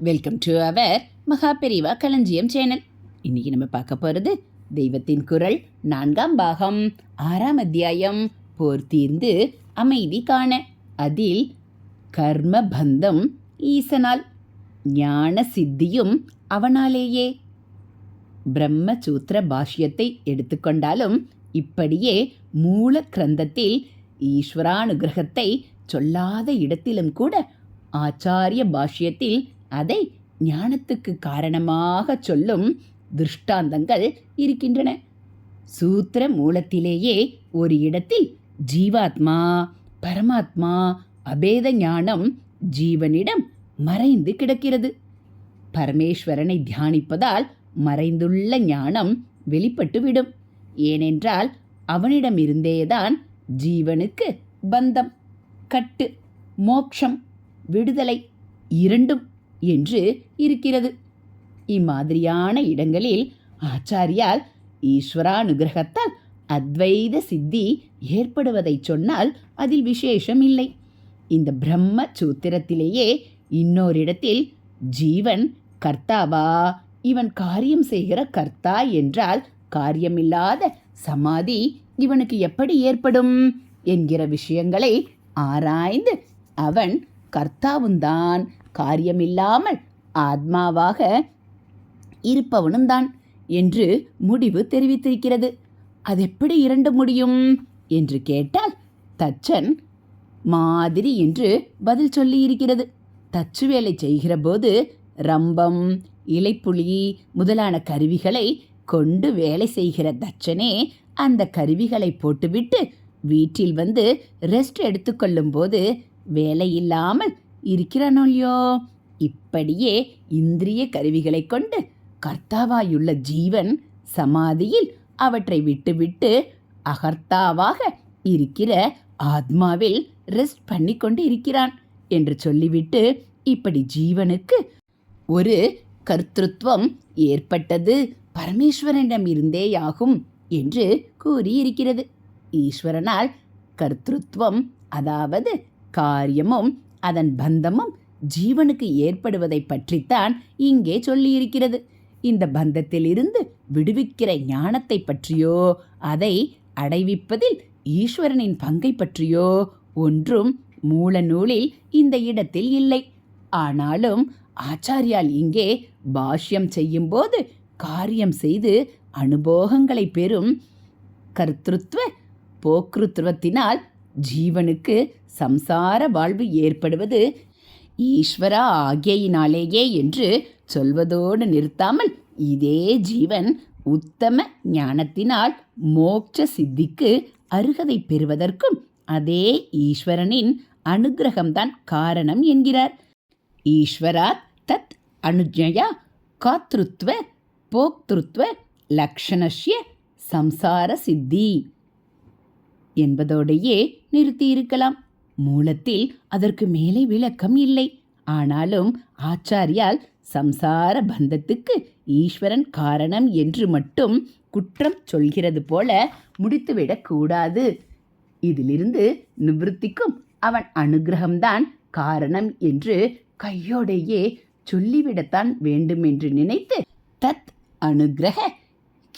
Welcome to our மகா பெரிவா களஞ்சியம் channel இன்னைக்கு நம்ம பார்க்க போகிறது தெய்வத்தின் குரல் நான்காம் பாகம் ஆறாம் அத்தியாயம் போர் தீர்ந்து அமைதி காண. அதில் கர்ம பந்தம் ஈசனால் ஞான சித்தியும் அவனாலேயே. பிரம்மசூத்திர பாஷ்யத்தை எடுத்துக்கொண்டாலும் இப்படியே மூல கிரந்தத்தில் ஈஸ்வரானுகிரகத்தை சொல்லாத இடத்திலும் கூட ஆச்சாரிய பாஷ்யத்தில் அதை ஞானத்துக்கு காரணமாக சொல்லும் திருஷ்டாந்தங்கள் இருக்கின்றன. சூத்திர மூலத்திலேயே ஒரு இடத்தில் ஜீவாத்மா பரமாத்மா அபேத ஞானம் ஜீவனிடம் மறைந்து கிடக்கிறது. பரமேஸ்வரனை தியானிப்பதால் மறைந்துள்ள ஞானம் வெளிப்பட்டுவிடும். ஏனென்றால் அவனிடமிருந்தேதான் ஜீவனுக்கு பந்தம் கட்டு மோக்ஷம் விடுதலை இரண்டும் என்று இருக்கிறது. இம்மாதிரியான இடங்களில் ஆச்சாரியால் ஈஸ்வரானுகிரகத்தால் அத்வைத சித்தி ஏற்படுவதைச் சொன்னால் அதில் விசேஷம் இல்லை. இந்த பிரம்ம சூத்திரத்திலேயே இன்னோரிடத்தில் ஜீவன் கர்த்தாவா இவன் காரியம் செய்கிற கர்த்தா என்றால் காரியமில்லாத சமாதி இவனுக்கு எப்படி ஏற்படும் என்கிற விஷயங்களை ஆராய்ந்து அவன் கர்த்தாவுந்தான் காரியமில்லாமல் ஆத்மாவாக இருப்பவனும் தான் என்று முடிவு தெரிவித்திருக்கிறது. அது எப்படி இரண்டு முடியும் என்று கேட்டால் தச்சன் மாதிரி என்று பதில் சொல்லியிருக்கிறது. தச்சு வேலை செய்கிற போது ரம்பம் இலைப்புலி முதலான கருவிகளை கொண்டு வேலை செய்கிற தச்சனே அந்த கருவிகளை போட்டுவிட்டு வீட்டில் வந்து ரெஸ்ட் எடுத்துக்கொள்ளும் போது வேலையில்லாமல் இருக்கிறானோ இல்லையோ இப்படியே இந்திரிய கருவிகளை கொண்டு கர்த்தாவாயுள்ள ஜீவன் சமாதியில் அவற்றை விட்டுவிட்டு அகர்த்தாவாக இருக்கிற ஆத்மாவில் ரெஸ்ட் பண்ணி கொண்டு இருக்கிறான் என்று சொல்லிவிட்டு இப்படி ஜீவனுக்கு ஒரு கர்த்திருவம் ஏற்பட்டது பரமேஸ்வரனிடம் இருந்தேயாகும் என்று கூறியிருக்கிறது. ஈஸ்வரனால் கர்த்திருவம் அதாவது காரியமும் அதன் பந்தமும் ஜீவனுக்கு ஏற்படுவதை பற்றித்தான் இங்கே சொல்லியிருக்கிறது. இந்த பந்தத்திலிருந்து விடுவிக்கிற ஞானத்தை பற்றியோ அதை அடைவிப்பதில் ஈஸ்வரனின் பங்கை பற்றியோ ஒன்றும் மூல நூலில் இந்த இடத்தில் இல்லை. ஆனாலும் ஆச்சாரியால் இங்கே பாஷ்யம் செய்யும்போது காரியம் செய்து அனுபோகங்களை பெறும் கர்த்திருவ போக்ருத்துவத்தினால் ஜீவனுக்கு சம்சார வாழ்வு ஏற்படுவது ஈஸ்வரா ஆகியினாலேயே என்று சொல்வதோடு நிறுத்தாமல் இதே ஜீவன் உத்தம ஞானத்தினால் மோட்ச சித்திக்கு அருகதை பெறுவதற்கும் அதே ஈஸ்வரனின் அனுகிரகம்தான் காரணம் என்கிறார். ஈஸ்வரா தத் அனுஜயா காத்ருத்வ போக்திருத்வ லக்ஷணஷ்ய சம்சார சித்தி. என்பதோடையே நிறுத்தியிருக்கலாம். மூலத்தில் அதற்கு மேலே விளக்கம் இல்லை. ஆனாலும் ஆச்சாரியால் சம்சார பந்தத்துக்கு ஈஸ்வரன் காரணம் என்று மட்டும் குற்றம் சொல்கிறது போல முடித்துவிடக் கூடாது. இதிலிருந்து நிவൃத்திக்கும் அவன் அனுகிரகம்தான் காரணம் என்று கையோடையே சொல்லிவிடத்தான் வேண்டும் என்று நினைத்து தத் அனுகிரக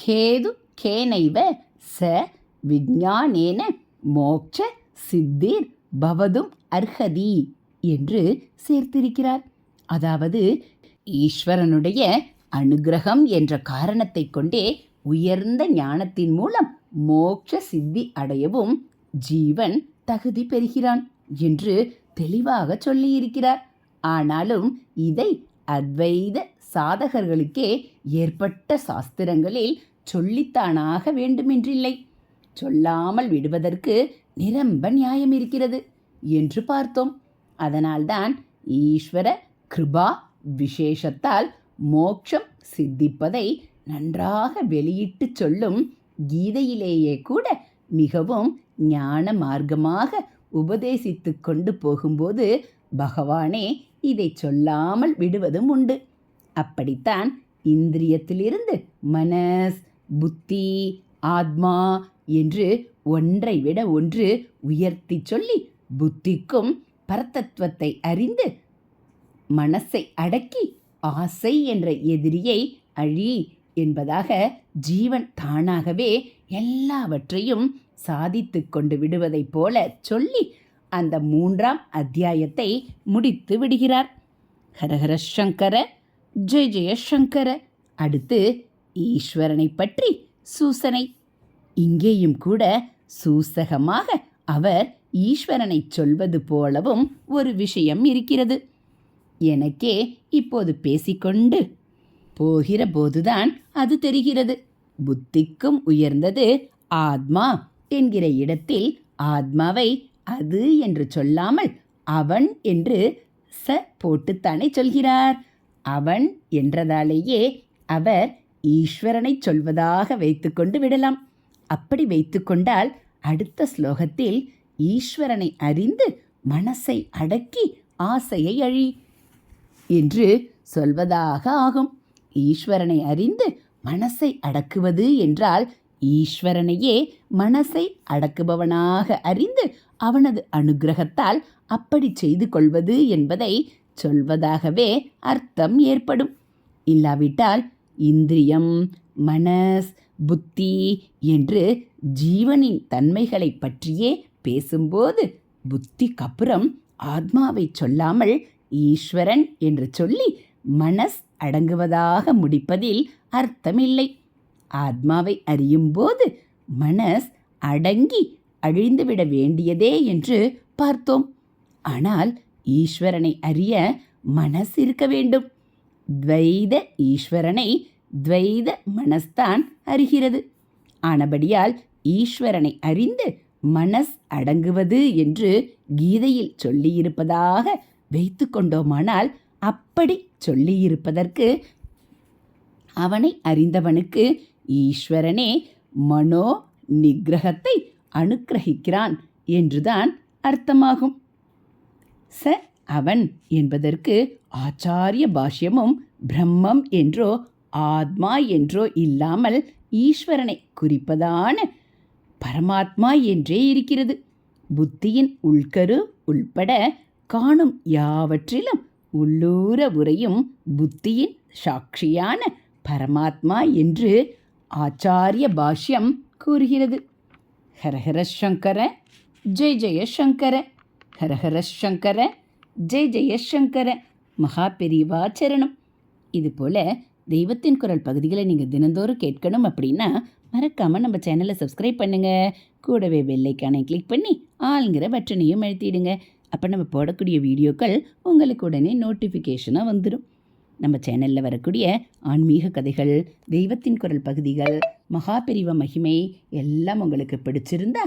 கேது கேனைவ ச விஜானேன மோட்ச சித்திர் பவதும் அர்ஹதி என்று சேர்த்திருக்கிறார். அதாவது ஈஸ்வரனுடைய அனுகிரகம் என்ற காரணத்தை கொண்டே உயர்ந்த ஞானத்தின் மூலம் மோட்ச சித்தி அடையவும் ஜீவன் தகுதி பெறுகிறான் என்று தெளிவாக சொல்லியிருக்கிறார். ஆனாலும் இதை அத்வைத சாதகர்களுக்கே ஏற்பட்ட சாஸ்திரங்களில் சொல்லித்தானாக வேண்டுமென்றில்லை. சொல்லாமல் விடுவதற்கு நிரம்ப நியாயம் இருக்கிறது என்று பார்த்தோம். அதனால்தான் ஈஸ்வர கிருபா விசேஷத்தால் மோட்சம் சித்திப்பதை நன்றாக வெளியிட்டு சொல்லும் கீதையிலேயே கூட மிகவும் ஞான மார்க்கமாக உபதேசித்து கொண்டு போகும்போது பகவானே இதை சொல்லாமல் விடுவதும் உண்டு. அப்படித்தான் இந்திரியத்திலிருந்து மனஸ் புத்தி ஆத்மா என்று ஒன்றை விட ஒன்று உயர்த்தி சொல்லி புத்திக்கும் பரதத்துவத்தை அறிந்து மனசை அடக்கி ஆசை என்ற எதிரியை அழி என்பதாக ஜீவன் தானாகவே எல்லாவற்றையும் சாதித்து கொண்டு விடுவதைப் போல சொல்லி அந்த மூன்றாம் அத்தியாயத்தை முடித்து விடுகிறார். ஹரஹர சங்கர ஜெய ஜெய சங்கர. அடுத்து ஈஸ்வரனை பற்றி சூசனை. இங்கேயும் கூட சூசகமாக அவர் ஈஸ்வரனை சொல்வது போலவும் ஒரு விஷயம் இருக்கிறது. எனக்கே இப்போது பேசிக்கொண்டு போகிற போதுதான் அது தெரிகிறது. புத்திக்கும் உயர்ந்தது ஆத்மா என்கிற இடத்தில் ஆத்மாவை அது என்று சொல்லாமல் அவன் என்று ச போட்டுத்தானே சொல்கிறார். அவன் என்றதாலேயே அவர் ஈஸ்வரனை சொல்வதாக வைத்துக்கொண்டு விடலாம். அப்படி வைத்துக்கொண்டால் அடுத்த ஸ்லோகத்தில் ஈஸ்வரனை அறிந்து மனசை அடக்கி ஆசையை அழி என்று சொல்வதாக ஆகும். ஈஸ்வரனை அறிந்து மனசை அடக்குவது என்றால் ஈஸ்வரனையே மனசை அடக்குபவனாக அறிந்து அவனது அனுக்கிரகத்தால் அப்படி செய்து கொள்வது என்பதை சொல்வதாகவே அர்த்தம் ஏற்படும். இல்லாவிட்டால் இந்திரியம் மனஸ் புத்தி என்று ஜீவனின் தன்மைகளை பற்றியே பேசும்போது புத்திக்கப்புறம் ஆத்மாவை சொல்லாமல் ஈஸ்வரன் என்று சொல்லி மனஸ் அடங்குவதாக முடிப்பதில் அர்த்தமில்லை. ஆத்மாவை அறியும்போது மனஸ் அடங்கி அழிந்துவிட வேண்டியதே என்று பார்த்தோம். ஆனால் ஈஸ்வரனை அறிய மனஸ் இருக்க வேண்டும். துவைத ஈஸ்வரனை துவைத மனஸ்தான் அறிகிறது. ஆனபடியால் ஈஸ்வரனை அறிந்து மனஸ் அடங்குவது என்று கீதையில் சொல்லியிருப்பதாக வைத்து கொண்டோமானால் அப்படி சொல்லியிருப்பதற்கு அவனை அறிந்தவனுக்கு ஈஸ்வரனே மனோ நிகிரகத்தை அனுக்கிரகிக்கிறான் என்றுதான் அர்த்தமாகும். ச அவன் என்பதற்கு ஆச்சாரிய பாஷ்யமும் பிரம்மம் என்றோ ஆத்மா என்றோ இல்லாமல் ஈஸ்வரனை குறிப்பதான பரமாத்மா என்றே இருக்கிறது. புத்தியின் உள்கரு உள்பட காணும் யாவற்றிலும் உள்ளூர உரையும் புத்தியின் சாட்சியான பரமாத்மா என்று ஆச்சாரிய பாஷ்யம் கூறுகிறது. ஹரஹர சங்கர ஜெய ஜெய சங்கர ஹரஹர சங்கர ஜெய் ஜெயசங்கர மகா பெரியவா சரணம். இதுபோல் தெய்வத்தின் குரல் பகுதிகளை நீங்கள் தினந்தோறும் கேட்கணும் அப்படின்னா மறக்காமல் நம்ம சேனலை சப்ஸ்கிரைப் பண்ணுங்கள் கூடவே பெல்லைக்கானை கிளிக் பண்ணி ஆளுங்கிற பட்டனையும் எழுத்திடுங்க அப்போ நம்ம போடக்கூடிய வீடியோக்கள் உங்களுக்கு உடனே நோட்டிஃபிகேஷனாக வந்துடும் நம்ம சேனலில் வரக்கூடிய ஆன்மீக கதைகள் தெய்வத்தின் குரல் பகுதிகள் மகா மகிமை எல்லாம் உங்களுக்கு பிடிச்சிருந்தா